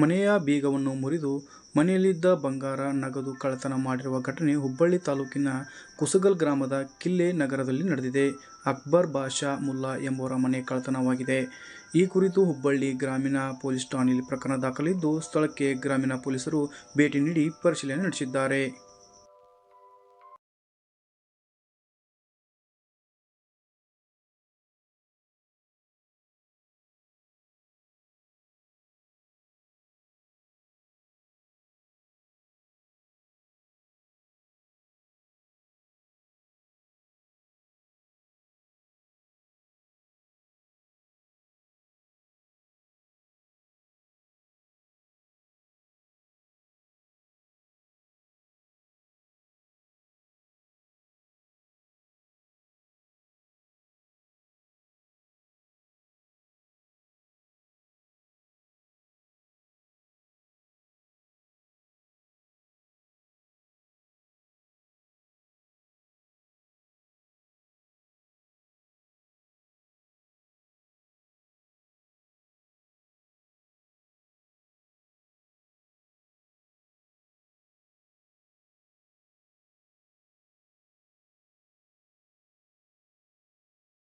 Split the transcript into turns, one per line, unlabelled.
ಮನೆಯ ಬೀಗವನ್ನು ಮುರಿದು ಮನೆಯಲ್ಲಿದ್ದ ಬಂಗಾರ, ನಗದು ಕಳ್ಳತನ ಮಾಡಿರುವ ಘಟನೆ ಹುಬ್ಬಳ್ಳಿ ತಾಲೂಕಿನ ಕುಸಗಲ್ ಗ್ರಾಮದ ಕಿಲ್ಲೆ ನಗರದಲ್ಲಿ ನಡೆದಿದೆ. ಅಕ್ಬರ್ ಬಾಷಾ ಮುಲ್ಲಾ ಎಂಬುವರ ಮನೆ ಕಳ್ಳತನವಾಗಿದೆ. ಈ ಕುರಿತು ಹುಬ್ಬಳ್ಳಿ ಗ್ರಾಮೀಣ ಪೊಲೀಸ್ ಠಾಣೆಯಲ್ಲಿ ಪ್ರಕರಣ ದಾಖಲಿದ್ದು, ಸ್ಥಳಕ್ಕೆ ಗ್ರಾಮೀಣ ಪೊಲೀಸರು ಭೇಟಿ ನೀಡಿ ಪರಿಶೀಲನೆ ನಡೆಸಿದ್ದಾರೆ.